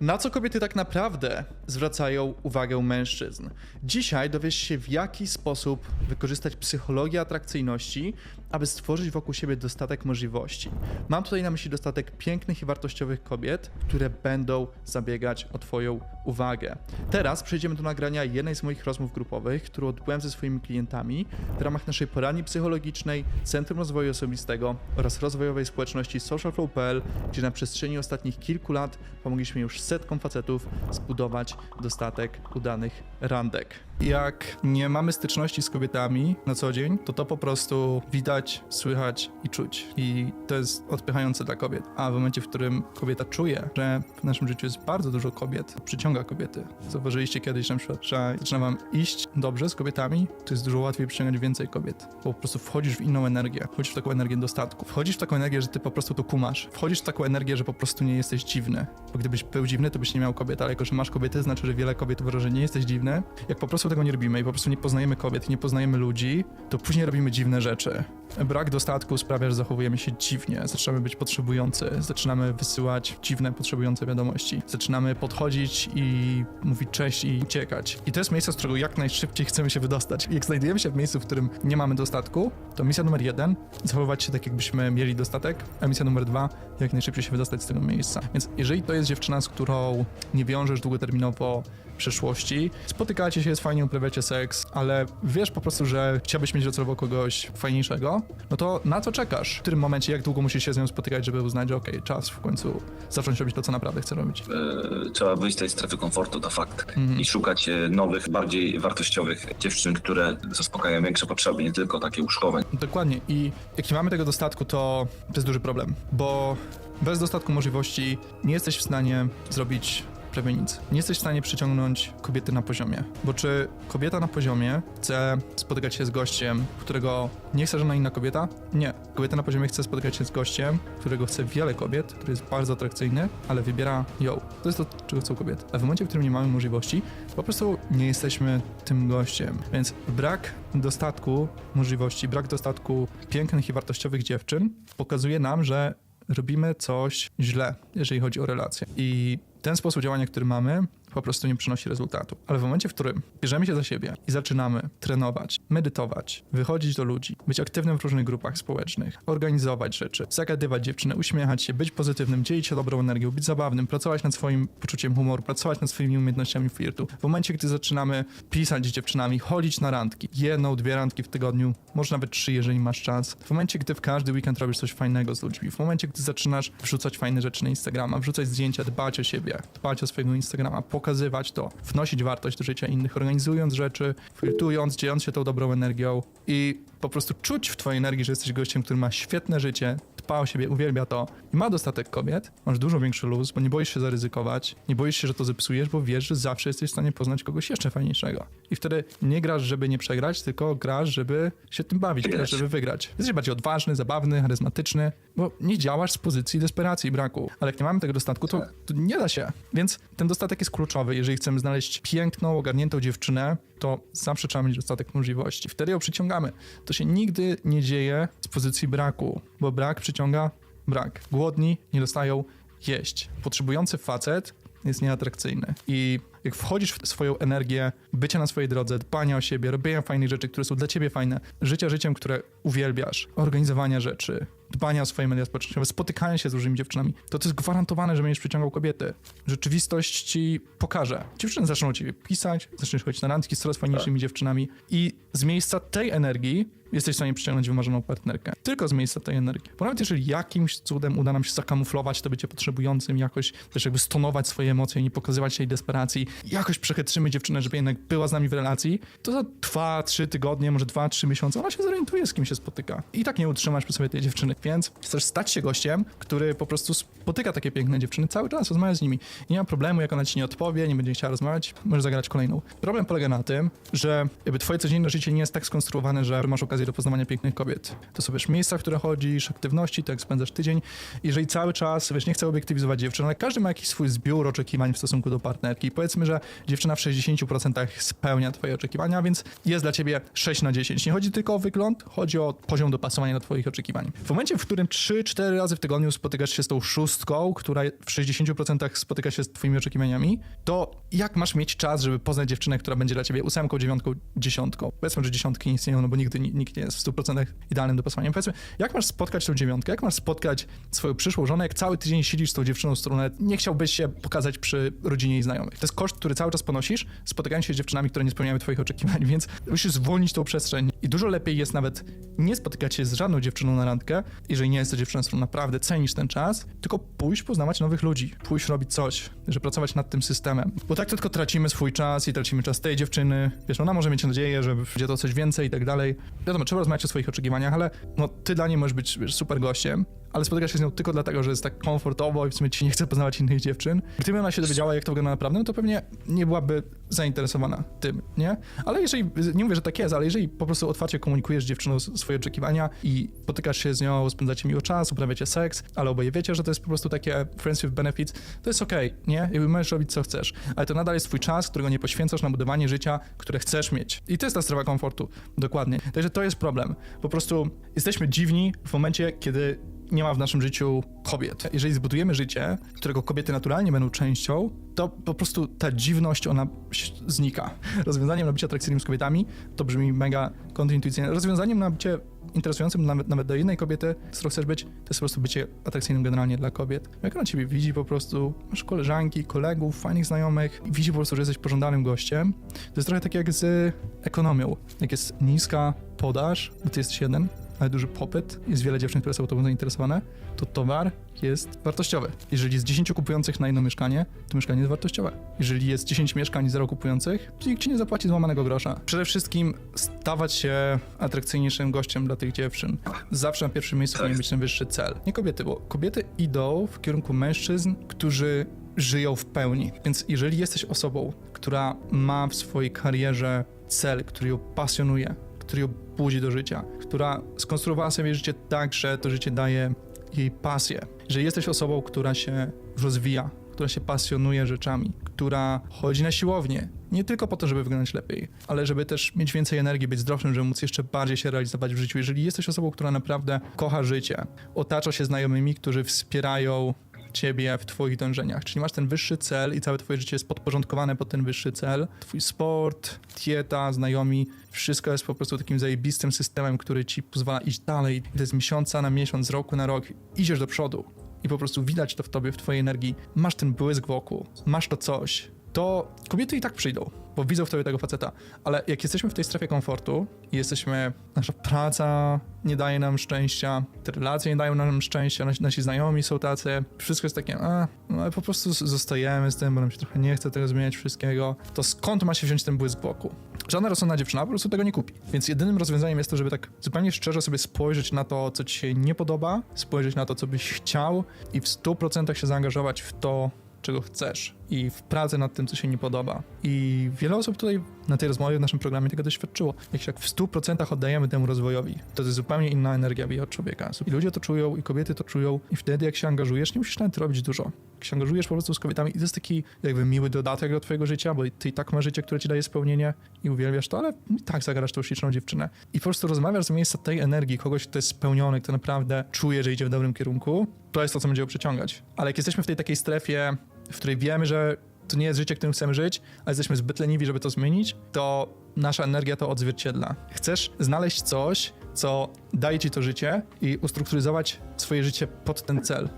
Na co kobiety tak naprawdę zwracają uwagę mężczyzn? Dzisiaj dowiesz się, w jaki sposób wykorzystać psychologię atrakcyjności, aby stworzyć wokół siebie dostatek możliwości. Mam tutaj na myśli dostatek pięknych i wartościowych kobiet, które będą zabiegać o Twoją uwagę. Teraz przejdziemy do nagrania jednej z moich rozmów grupowych, którą odbyłem ze swoimi klientami w ramach naszej poradni psychologicznej, Centrum Rozwoju Osobistego oraz rozwojowej społeczności socialflow.pl, gdzie na przestrzeni ostatnich kilku lat pomogliśmy już setkom facetów zbudować dostatek udanych randek. Jak nie mamy styczności z kobietami na co dzień, to to po prostu widać, słychać i czuć. I to jest odpychające dla kobiet. A w momencie, w którym kobieta czuje, że w naszym życiu jest bardzo dużo kobiet, przyciąga kobiety. Zauważyliście kiedyś na przykład, że zaczyna wam iść dobrze z kobietami, to jest dużo łatwiej przyciągać więcej kobiet. Bo po prostu wchodzisz w inną energię, wchodzisz w taką energię dostatku. Wchodzisz w taką energię, że ty po prostu to kumasz. Wchodzisz w taką energię, że po prostu nie jesteś dziwny. Bo gdybyś był dziwny, to byś nie miał kobiet, ale jako, że masz kobiety, znaczy, że wiele kobiet uważa, że nie jesteś dziwny. Jak po prostu tego nie robimy i po prostu nie poznajemy kobiet, nie poznajemy ludzi, to później robimy dziwne rzeczy. Brak dostatku sprawia, że zachowujemy się dziwnie, zaczynamy być potrzebujący, zaczynamy wysyłać dziwne, potrzebujące wiadomości. Zaczynamy podchodzić i mówić cześć i uciekać. I to jest miejsce, z którego jak najszybciej chcemy się wydostać. Jak znajdujemy się w miejscu, w którym nie mamy dostatku, to misja numer jeden, zachowywać się tak, jakbyśmy mieli dostatek, a misja numer dwa, jak najszybciej się wydostać z tego miejsca. Więc jeżeli to jest dziewczyna, z którą nie wiążesz długoterminowo przeszłości, spotykacie się, jest fajnie, uprawiacie seks, ale wiesz po prostu, że chciałbyś mieć docelowo kogoś fajniejszego, no to na co czekasz? W którym momencie, jak długo musisz się z nią spotykać, żeby uznać, że okej, czas w końcu zacząć robić to, co naprawdę chcę robić? E, trzeba wyjść z tej strefy komfortu, to fakt. I szukać e, nowych, bardziej wartościowych dziewczyn, które zaspokajają większe potrzeby, nie tylko takie łóżkowe. Dokładnie. I jak nie mamy tego dostatku, to to jest duży problem, bo bez dostatku możliwości nie jesteś w stanie zrobić prawie nic. Nie jesteś w stanie przyciągnąć kobiety na poziomie. Bo czy kobieta na poziomie chce spotykać się z gościem, którego nie chce żadna inna kobieta? Nie. Kobieta na poziomie chce spotykać się z gościem, którego chce wiele kobiet, który jest bardzo atrakcyjny, ale wybiera ją. To jest to, czego chcą kobiety. A w momencie, w którym nie mamy możliwości, po prostu nie jesteśmy tym gościem. Więc brak dostatku możliwości, brak dostatku pięknych i wartościowych dziewczyn pokazuje nam, że robimy coś źle, jeżeli chodzi o relacje. I ten sposób działania, który mamy, po prostu nie przynosi rezultatu. Ale w momencie, w którym bierzemy się za siebie i zaczynamy trenować, medytować, wychodzić do ludzi, być aktywnym w różnych grupach społecznych, organizować rzeczy, zagadywać dziewczynę, uśmiechać się, być pozytywnym, dzielić się dobrą energią, być zabawnym, pracować nad swoim poczuciem humoru, pracować nad swoimi umiejętnościami flirtu. W momencie, gdy zaczynamy pisać z dziewczynami, chodzić na randki, jedną, dwie randki w tygodniu, może nawet trzy, jeżeli masz czas. W momencie, gdy w każdy weekend robisz coś fajnego z ludźmi, w momencie, gdy zaczynasz wrzucać fajne rzeczy na Instagrama, wrzucać zdjęcia, dbać o siebie, dbać o swojego Instagrama, pokazywać to, wnosić wartość do życia innych, organizując rzeczy, flirtując, dzieląc się tą dobrą energią i po prostu czuć w twojej energii, że jesteś gościem, który ma świetne życie, dba o siebie, uwielbia to i ma dostatek kobiet, masz dużo większy luz, bo nie boisz się zaryzykować, nie boisz się, że to zepsujesz, bo wiesz, że zawsze jesteś w stanie poznać kogoś jeszcze fajniejszego. I wtedy nie grasz, żeby nie przegrać, tylko grasz, żeby się tym bawić, grasz, żeby wygrać. Jesteś bardziej odważny, zabawny, charyzmatyczny, bo nie działasz z pozycji desperacji i braku. Ale jak nie mamy tego dostatku, to, to nie da się. Więc ten dostatek jest kluczowy. Jeżeli chcemy znaleźć piękną, ogarniętą dziewczynę, to zawsze trzeba mieć dostatek możliwości. Wtedy ją przyciągamy. To się nigdy nie dzieje z pozycji braku, bo brak przyciąga brak. Głodni nie dostają jeść. Potrzebujący facet jest nieatrakcyjny. I jak wchodzisz w swoją energię bycia na swojej drodze, dbania o siebie, robienia fajnych rzeczy, które są dla ciebie fajne, życia życiem, które uwielbiasz, organizowania rzeczy, dbania o swoje media społecznościowe, spotykania się z różnymi dziewczynami, to to jest gwarantowane, że będziesz przyciągał kobiety. Rzeczywistość ci pokaże. Dziewczyny zaczną o ciebie pisać, zaczniesz chodzić na randki z coraz fajniejszymi dziewczynami i z miejsca tej energii jesteś w stanie przyciągnąć wymarzoną partnerkę. Tylko z miejsca tej energii. Bo nawet jeżeli jakimś cudem uda nam się zakamuflować to bycie potrzebującym, jakoś też jakby stonować swoje emocje, nie pokazywać tej desperacji, jakoś przechytrzymy dziewczynę, żeby jednak była z nami w relacji, to za dwa, trzy tygodnie, może dwa, trzy miesiące ona się zorientuje, z kim się spotyka. I tak nie utrzymasz przy sobie tej dziewczyny. Więc chcesz stać się gościem, który po prostu spotyka takie piękne dziewczyny cały czas, rozmawia z nimi. I nie ma problemu, jak ona ci nie odpowie, nie będzie chciała rozmawiać, możesz zagrać kolejną. Problem polega na tym, że jakby twoje codzienne życie nie jest tak skonstruowane, że masz okazję do poznawania pięknych kobiet. To są wiesz, miejsca, w które chodzisz, aktywności, tak jak spędzasz tydzień. Jeżeli cały czas, wiesz, nie chcę obiektywizować dziewczyn, ale każdy ma jakiś swój zbiór oczekiwań w stosunku do partnerki. Powiedzmy, że dziewczyna w 60% spełnia twoje oczekiwania, więc jest dla ciebie 6 na 10. Nie chodzi tylko o wygląd, chodzi o poziom dopasowania do twoich oczekiwań. W momencie, momencie, w którym 3-4 razy w tygodniu spotykasz się z tą szóstką, która w 60% spotyka się z twoimi oczekiwaniami, to jak masz mieć czas, żeby poznać dziewczynę, która będzie dla ciebie ósemką, dziewiątką, dziesiątką? Powiedzmy, że dziesiątki nie istnieją, no bo nigdy ni- nikt nie jest w 100% idealnym dopasowaniem. Powiedzmy, jak masz spotkać tą dziewiątkę, jak masz spotkać swoją przyszłą żonę, jak cały tydzień siedzisz z tą dziewczyną, z którą nie chciałbyś się pokazać przy rodzinie i znajomych. To jest koszt, który cały czas ponosisz, spotykając się z dziewczynami, które nie spełniają twoich oczekiwań, więc musisz zwolnić tą przestrzeń. I dużo lepiej jest nawet nie spotykać się z żadną dziewczyną na randkę, jeżeli nie jest to dziewczyna, z którą naprawdę cenisz ten czas, tylko pójść poznawać nowych ludzi, pójść robić coś, że pracować nad tym systemem. Bo tak tylko tracimy swój czas i tracimy czas tej dziewczyny. Wiesz, ona może mieć nadzieję, że będzie to coś więcej i tak dalej. Wiadomo, trzeba rozmawiać o swoich oczekiwaniach, ale no, ty dla niej możesz być wiesz, super gościem, ale spotykasz się z nią tylko dlatego, że jest tak komfortowo i w sumie ci nie chce poznawać innych dziewczyn. Gdyby ona się dowiedziała, jak to wygląda naprawdę, no to pewnie nie byłaby zainteresowana tym, nie? Ale jeżeli, nie mówię, że tak jest, ale jeżeli po prostu otwarcie komunikujesz dziewczyną swoje oczekiwania i potykasz się z nią, spędzacie miło czas, uprawiacie seks, ale oboje wiecie, że to jest po prostu takie friends with benefits, to jest okej, nie? Jakby możesz robić co chcesz, ale to nadal jest twój czas, którego nie poświęcasz na budowanie życia, które chcesz mieć. I to jest ta strefa komfortu, dokładnie. Także to jest problem. Po prostu jesteśmy dziwni w momencie, kiedy nie ma w naszym życiu kobiet. Jeżeli zbudujemy życie, którego kobiety naturalnie będą częścią, to po prostu ta dziwność, ona znika. Rozwiązaniem na bycie atrakcyjnym z kobietami, to brzmi mega kontraintuicyjnie, rozwiązaniem na bycie interesującym nawet, nawet do jednej kobiety, z którą chcesz być, to jest po prostu bycie atrakcyjnym generalnie dla kobiet. Jak ona ciebie widzi po prostu, masz koleżanki, kolegów, fajnych znajomych widzi po prostu, że jesteś pożądanym gościem, to jest trochę tak jak z ekonomią. Jak jest niska podaż, bo ty jesteś jeden, ale duży popyt, jest wiele dziewczyn, które są tobą zainteresowane, to towar jest wartościowy. Jeżeli jest 10 kupujących na jedno mieszkanie, to mieszkanie jest wartościowe. Jeżeli jest 10 mieszkań i 0 kupujących, to nikt ci nie zapłaci złamanego grosza. Przede wszystkim stawać się atrakcyjniejszym gościem dla tych dziewczyn. Zawsze na pierwszym miejscu powinien być ten wyższy cel. Nie kobiety, bo kobiety idą w kierunku mężczyzn, którzy żyją w pełni. Więc jeżeli jesteś osobą, która ma w swojej karierze cel, który ją pasjonuje, który ją budzi do życia, która skonstruowała sobie życie tak, że to życie daje jej pasję. Jeżeli jesteś osobą, która się rozwija, która się pasjonuje rzeczami, która chodzi na siłownię, nie tylko po to, żeby wyglądać lepiej, ale żeby też mieć więcej energii, być zdrowszym, żeby móc jeszcze bardziej się realizować w życiu. Jeżeli jesteś osobą, która naprawdę kocha życie, otacza się znajomymi, którzy wspierają ciebie w twoich dążeniach. Czyli masz ten wyższy cel i całe twoje życie jest podporządkowane pod ten wyższy cel. Twój sport, dieta, znajomi, wszystko jest po prostu takim zajebistym systemem, który ci pozwala iść dalej. To jest miesiąca na miesiąc, z roku na rok. Idziesz do przodu i po prostu widać to w tobie, w twojej energii. Masz ten błysk wokół, masz to coś. To kobiety i tak przyjdą, bo widzą w tobie tego faceta. Ale jak jesteśmy w tej strefie komfortu i jesteśmy, nasza praca nie daje nam szczęścia, te relacje nie dają nam szczęścia, nasi, nasi znajomi są tacy, wszystko jest takie, a, no po prostu zostajemy z tym, bo nam się trochę nie chce tego zmieniać wszystkiego, to skąd ma się wziąć ten błysk wokół? Żadna rozsądna dziewczyna po prostu tego nie kupi. Więc jedynym rozwiązaniem jest to, żeby tak zupełnie szczerze sobie spojrzeć na to, co ci się nie podoba, spojrzeć na to, co byś chciał i w 100% się zaangażować w to, czego chcesz i w pracę nad tym, co się nie podoba. I wiele osób tutaj na tej rozmowie w naszym programie tego doświadczyło. Jak się tak w 100% oddajemy temu rozwojowi, to to jest zupełnie inna energia bije od człowieka. I ludzie to czują, i kobiety to czują, i wtedy jak się angażujesz, nie musisz nawet robić dużo. Jak się angażujesz po prostu z kobietami, i to jest taki jakby miły dodatek do twojego życia, bo ty i tak masz życie, które ci daje spełnienie i uwielbiasz to, ale i tak zagrasz tą śliczną dziewczynę. I po prostu rozmawiasz z miejsca tej energii, kogoś, kto jest spełniony, kto naprawdę czuje, że idzie w dobrym kierunku, to jest to, co będzie ją przyciągać. Ale jak jesteśmy w tej takiej strefie, w której wiemy, że to nie jest życie, którym chcemy żyć, a jesteśmy zbyt leniwi, żeby to zmienić, to nasza energia to odzwierciedla. Chcesz znaleźć coś, co daje ci to życie i ustrukturyzować swoje życie pod ten cel.